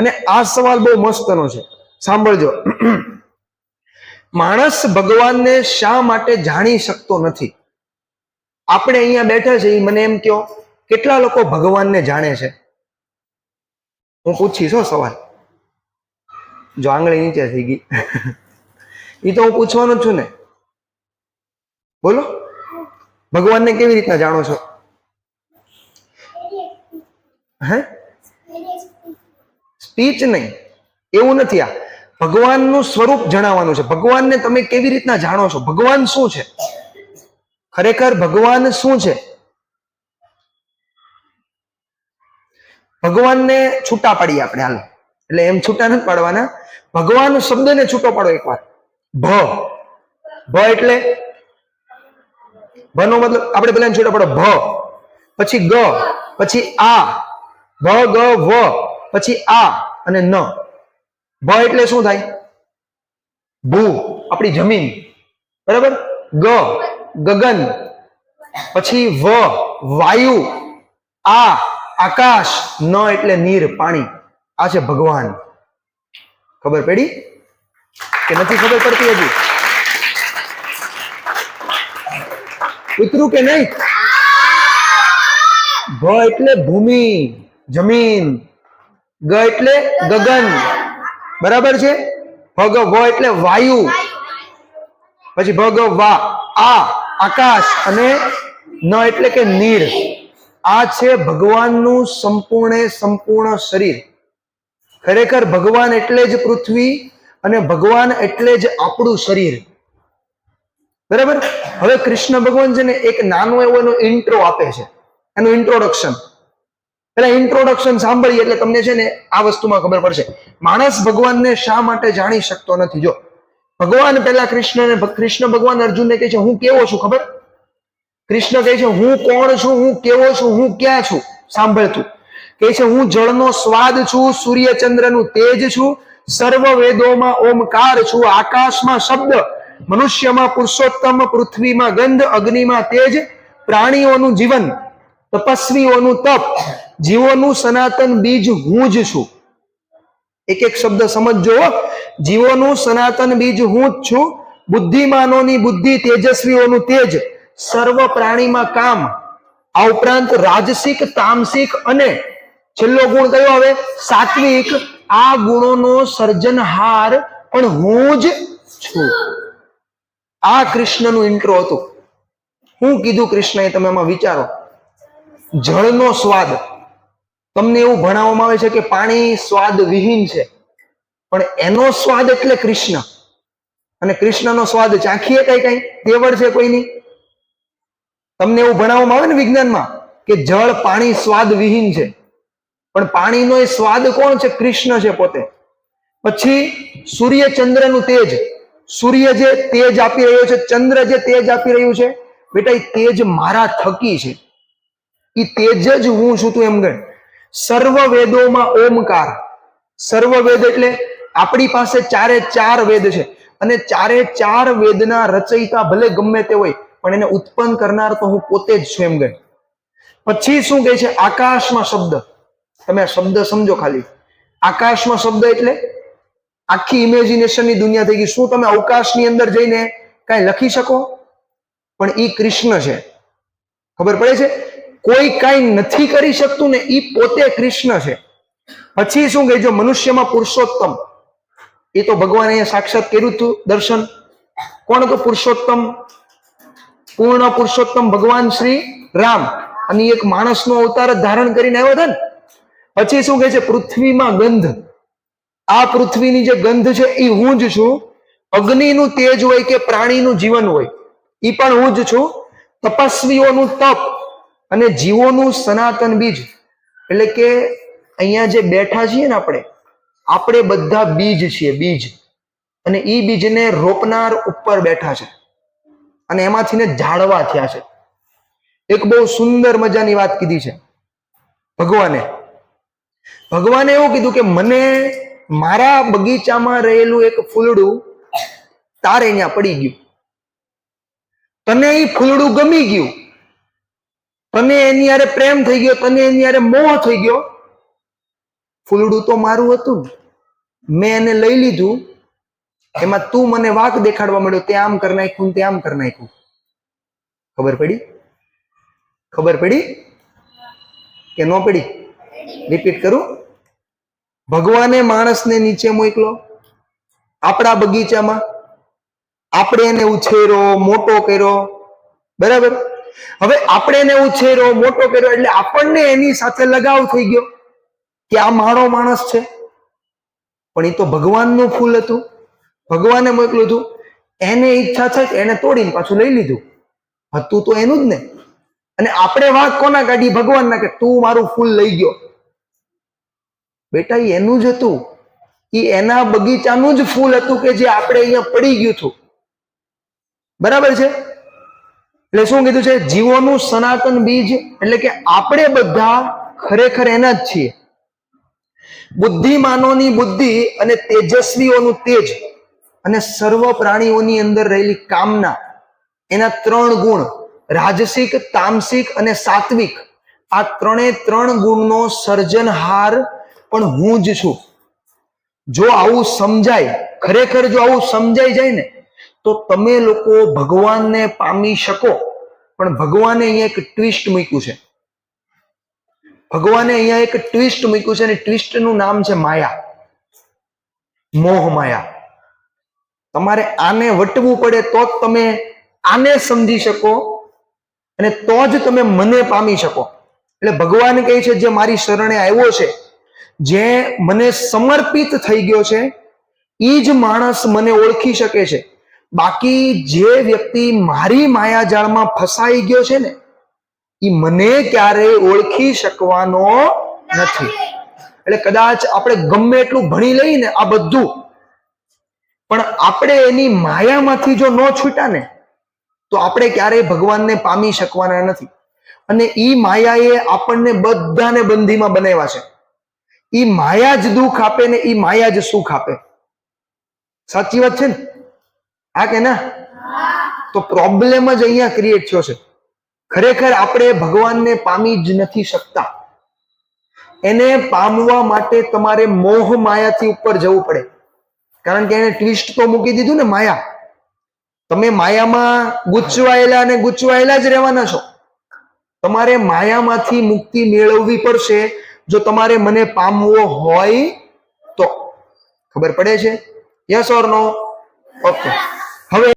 અને આ સવાલ બહુ મસ્તનો છે. સાંભળજો. માણસ ભગવાનને શા માટે જાણી શકતો નથી? આપણે અહીંયા બેઠા છે એ મને એમ કહો, કેટલા લોકો ભગવાનને જાણે છે? હું પૂછીશ હો સવાલ. જો આંગળી નીચે થઈ ગઈ. એ તો હું પૂછવાનો છું ને. બોલો. ભગવાનને કેવી રીતના જાણો છો? હે? સ્પીચ નહીં. એવું નથી આ. ભગવાનનું સ્વરૂપ જણાવવાનું છે. ભગવાનને તમે કેવી રીતના જાણો છો? ભગવાન શું છે? ખરેખર ભગવાન શું છે? ભગવાનને છૂટા પાડીએ આપણે હાલ. એટલે એમ છૂટા નથી પાડવાના. ભગવાન શબ્દને છૂટો પાડો એકવાર. ભ. ભ એટલે? ભ નો મતલબ આપણે પેલા છૂટા પાડો. ભ. પછી ગ. પછી આ. ભ, ગ, વ. પછી આ. અને ન. ભ એટલે શું થાય? ભૂ, આપણી જમીન. બરાબર? ગ, ગગન. પછી વ, વાયુ. આ, આકાશ. ન એટલે નીર, પાણી. આ છે ભગવાન. ખબર પડી? કે નથી ખબર પડતી હજી? ઉતરું કે નહીં? ભ એટલે ભૂમિ, જમીન. ગ એટલે ગગન. બરાબર છે? ભગ વ એટલે વાયુ. પછી ભગ વા, આ, આકાશ અને ન એટલે કે નીર. આ છે ભગવાનનું સંપૂર્ણે સંપૂર્ણ શરીર. ખરેખર ભગવાન એટલે જ પૃથ્વી અને ભગવાન એટલે જ આપણું શરીર. બરાબર? હવે કૃષ્ણ ભગવાન છે ને એક નાનો એવો એનો ઇન્ટ્રો આપે છે. એનું ઇન્ટ્રોડક્શન પેલા ઇન્ટ્રોડક્શન સાંભળીએ એટલે તમને છે ને આ વસ્તુમાં ખબર પડશે. માણસ ભગવાનને શા માટે જાણી શકતો નથી? જો, ભગવાન પેલા કૃષ્ણને કૃષ્ણ ભગવાન અર્જુનને કહે છે, હું કેવો છું ખબર? કૃષ્ણ કહે છે, હું કોણ છું? હું કેવો છું? હું ક્યાં છું? સાંભળતું. કહે છે, હું જળનો સ્વાદ છું સૂર્ય ચંદ્રનું તેજ છું, સર્વ વેદોમાં ઓમકાર છું, આકાશમાં શબ્દ, મનુષ્યમાં પુરુષોત્તમ, પૃથ્વીમાં ગંધ, અગ્નિમાં તેજ, પ્રાણીઓનું જીવન, તપસ્વીઓનું તપ જીવોનું સનાતન બીજ હું જ છું. એક એક શબ્દ સમજજો જીવોનું સનાતન બીજ હું જ છું. બુદ્ધિમાનોની બુદ્ધિ તેજસ્વીઓનું તેજ. સર્વ પ્રાણીમાં કામ. આ ઉપરાંત રાજસિક, તામસિક અને છેલ્લો ગુણ કયો હવે સાત્વિક. આ ગુણોનો સર્જનહાર પણ હું જ છું. આ કૃષ્ણનું ઇન્ટ્રો હતું. હું કીધું કૃષ્ણએ તમે એમાં વિચારો. જળનો સ્વાદ. તમને એવું ભણાવવામાં આવે છે કે પાણી સ્વાદ વિહીન છે. પણ એનો સ્વાદ એટલે કૃષ્ણ. અને કૃષ્ણનો સ્વાદ ચાખીએ કઈ કઈ? તેવડ છે કોઈની તમને એવું ભણાવવામાં આવે ને વિજ્ઞાનમાં કે જળ, પાણી, સ્વાદ વિહીન છે. પણ પાણીનો એ સ્વાદ કોણ છે? કૃષ્ણ છે પોતે. પછી સૂર્ય ચંદ્રનું તેજ. સૂર્ય જે તેજ આપી રહ્યો છે, ચંદ્ર જે તેજ આપી રહ્યું છે, બેટા, એ તેજ મારા થકી છે. એ તેજ જ હું છું તું એમ ગણ. સર્વ વેદોમાં ઓમકાર. સર્વ વેદ એટલે આપણી પાસે ચારે ચાર વેદ છે. અને ચારે ચાર વેદના રચયિતા ભલે ગમે તે હોય, પણ એને ઉત્પન્ન કરનાર તો હું પોતે જ છું એમ ગણ પછી શું કહે છે? આકાશમાં શબ્દ. તમે શબ્દ સમજો ખાલી. આકાશમાં શબ્દ એટલે આખી ઇમેજિનેશનની દુનિયા થઈ ગઈ. શું તમે અવકાશની અંદર જઈને કાંઈ લખી શકો? પણ ઈ કૃષ્ણ છે. ખબર પડે છે? કોઈ કાંઈ નથી કરી શકતું ને એ પોતે કૃષ્ણ છે. પછી શું કહે જો મનુષ્યમાં પુરુષોત્તમ એ તો ભગવાન અહીંયા સાક્ષાત કર્યું હતું દર્શન. કોણ હતું પુરુષોત્તમ? પૂર્ણ પુરુષોત્તમ ભગવાન શ્રી રામ. અને એક માણસનો અવતાર ધારણ કરીને આવ્યો હતા ને. પછી શું કહે છે, પૃથ્વીમાં ગંધ. આ પૃથ્વીની જે ગંધ છે એ હું જ છું. અગ્નિનું તેજ હોય કે પ્રાણીનું જીવન હોય એ પણ હું જ છું. તપસ્વીઓનું તપ. અને જીવોનું સનાતન બીજ, એટલે કે અહીંયા જે બેઠા છીએ ને આપણે આપણે બધા બીજ છીએ, બીજ. અને એ બીજને રોપનાર ઉપર બેઠા છે. અને એમાંથી ને ઝાડવા થયા છે. એક બહુ સુંદર મજાની વાત કીધી છે. ભગવાને. ભગવાને એવું કીધું કે મને મારા બગીચામાં રહેલું એક ફૂલડું તારે અહીંયા પડી ગયું. તને એ ફૂલડું ગમી ગયું. તને એની યારે પ્રેમ થઈ ગયો તને એની યારે મોહ થઈ ગયો. ફૂલડું તો મારું હતું મેં એને લઈ લીધું. એમાં તું મને વાક દેખાડવા મળ્યો તે આમ કરી નાખ્યું તે આમ કરી નાખ્યું. ખબર પડી? ખબર પડી? કે ન પડી? રિપીટ કરું. ભગવાને માણસને નીચે મોકલો. આપણા બગીચામાં. આપણે એને ઉછેરો, મોટો કર્યો. બરાબર? હવે આપણે એને ઉછેર્યો મોટો કર્યો એટલે આપણને એની સાથે લગાવ થઈ ગયો કે આ મારો માણસ છે. પણ એ તો ભગવાનનું ફૂલ હતું. ભગવાને મોકલું હતું. એને ઈચ્છા થઈ એને તોડીને પાછું લઈ લીધું. હતું તો એનું જ ને. અને આપણે વાંક કોના કાઢી? ભગવાનના કે તું મારું ફૂલ લઈ ગયો. બેટા એનું જ હતું. એ એના બગીચાનું જ ફૂલ હતું કે જે આપણે અહીંયા પડી ગયું હતું. બરાબર છે? એટલે શું કીધું છે? જીવોનું સનાતન બીજ એટલે કે આપણે બધા ખરેખર એના જ છીએ. બુદ્ધિમાનોની બુદ્ધિ અને તેજસ્વીઓનું તેજ અને સર્વ પ્રાણીઓની અંદર રહેલી કામના, એના ત્રણ ગુણ, રાજસિક, તામસિક અને સાત્વિક, આ ત્રણે ત્રણ ગુણનો સર્જનહાર પણ હું જ છું. જો આવું સમજાય, ખરેખર જો આવું સમજાઈ જાય ને તો તમે લોકો ભગવાનને પામી શકો. પણ ભગવાને અહીંયા એક ટ્વિસ્ટ મૂક્યું છે. ભગવાને અહીંયા એક ટ્વિસ્ટ મૂક્યું છે અને ટ્વિસ્ટનું નામ છે માયા. મોહ માયા. તમારે આને વટવું પડે તો જ તમે આને સમજી શકો અને તો જ તમે મને પામી શકો. એટલે ભગવાન કહે છે, જે મારી શરણે આવ્યો છે, જે મને સમર્પિત થઈ ગયો છે એ જ માણસ મને ઓળખી શકે છે. બાકી જે વ્યક્તિ મારી માયાજાળમાં ફસાઈ ગયો છે ને એ મને ક્યારેય ઓળખી શકવાનો નથી. એટલે કદાચ આપણે ગમે એટલું ભણી લઈએ ને આ બધું, પણ આપણે એની માયામાંથી જો ન છૂટા ને, તો આપણે ક્યારેય ભગવાનને પામી શકવાના નથી. અને એ માયાએ આપણને બધાને બંધીમાં બનાવ્યા છે. એ માયા જ દુઃખ આપે ને એ માયા જ સુખ આપે. સાચી વાત છે ને? હા કે ના? તો પ્રોબ્લેમ જ અહીંયા ક્રિએટ થયો છે. ખરેખર આપણે ભગવાનને પામી જ નથી શકતા. એને પામવા માટે તમારે મોહ માયાથી ઉપર જવું પડે. કારણ કે એને ટ્વિસ્ટ તો મૂકી દીધું ને માયા. તમે માયામાં ગૂંચવાયેલા અને ગૂંચવાયેલા જ રહેવાના છો. તમારે માયામાંથી મુક્તિ મેળવવી પડશે. જો તમારે મને પામવો હોય તો. ખબર પડે છે? યસ ઓર નો ઓકે હવે